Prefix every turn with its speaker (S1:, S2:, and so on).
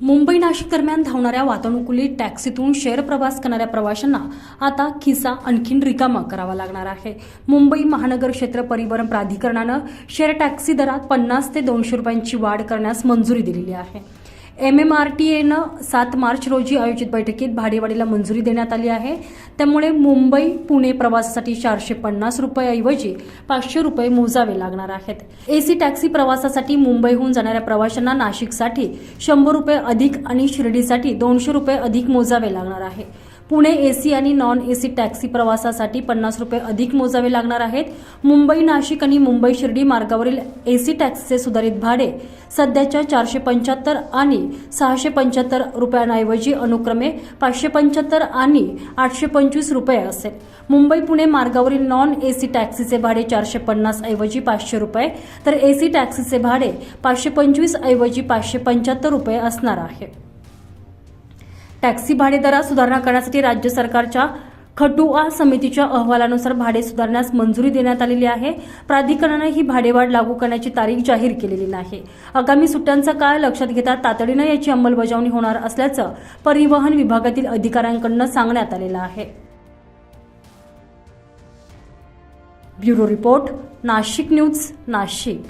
S1: मुंबई नाशिक दरम्यान धावणाऱ्या वातानुकूलित टॅक्सीतून शेअर प्रवास करणाऱ्या प्रवाशांना आता खिसा आणखीन रिकामा करावा लागणार आहे. मुंबई महानगर क्षेत्र परिवहन प्राधिकरणानं शेअर टॅक्सी दरात पन्नास ते दोनशे रुपयांची वाढ करण्यास मंजुरी दिलेली आहे. एम एम आर टी एनं सात मार्च रोजी आयोजित बैठकीत भाडेवाढीला मंजुरी देण्यात आली आहे. त्यामुळे मुंबई पुणे प्रवासासाठी चारशे पन्नास रुपयाऐवजी पाचशे रुपये मोजावे लागणार आहेत. एसी टॅक्सी प्रवासासाठी मुंबईहून जाणाऱ्या प्रवाशांना नाशिकसाठी शंभर रुपये अधिक आणि शिर्डीसाठी दोनशे रुपये अधिक मोजावे लागणार आहे. पुणे एसी आणि नॉन एसी टॅक्सी प्रवासासाठी पन्नास रुपये अधिक मोजावे लागणार आहेत. मुंबई नाशिक आणि मुंबई शिर्डी मार्गावरील एसी टॅक्सीचे सुधारित भाडे सध्याच्या चारशे पंच्याहत्तर आणि सहाशे पंच्याहत्तर रुपयांऐवजी अनुक्रमे पाचशे पंच्याहत्तर आणि आठशे पंचवीस रुपये असेल. मुंबई पुणे मार्गावरील नॉन एसी टॅक्सीचे भाडे चारशे पन्नास ऐवजी पाचशे रुपये तर एसी टॅक्सीचे भाडे पाचशे पंचवीस ऐवजी पाचशे पंच्याहत्तर रुपये असणार आहे. टॅक्सी भाडेदरात सुधारणा करण्यासाठी राज्य सरकारच्या खटुआ समितीच्या अहवालानुसार भाडे सुधारण्यास मंजुरी देण्यात आलेली आहे. प्राधिकरणाने ही भाडेवाढ लागू करण्याची तारीख जाहीर केलेली नाही. आगामी सुट्ट्यांचा काळ लक्षात घेता तातडीनं याची अंमलबजावणी होणार असल्याचं परिवहन विभागातील अधिकाऱ्यांकडून सांगण्यात आलेलं आहे. Bureau report Nashik news Nashik.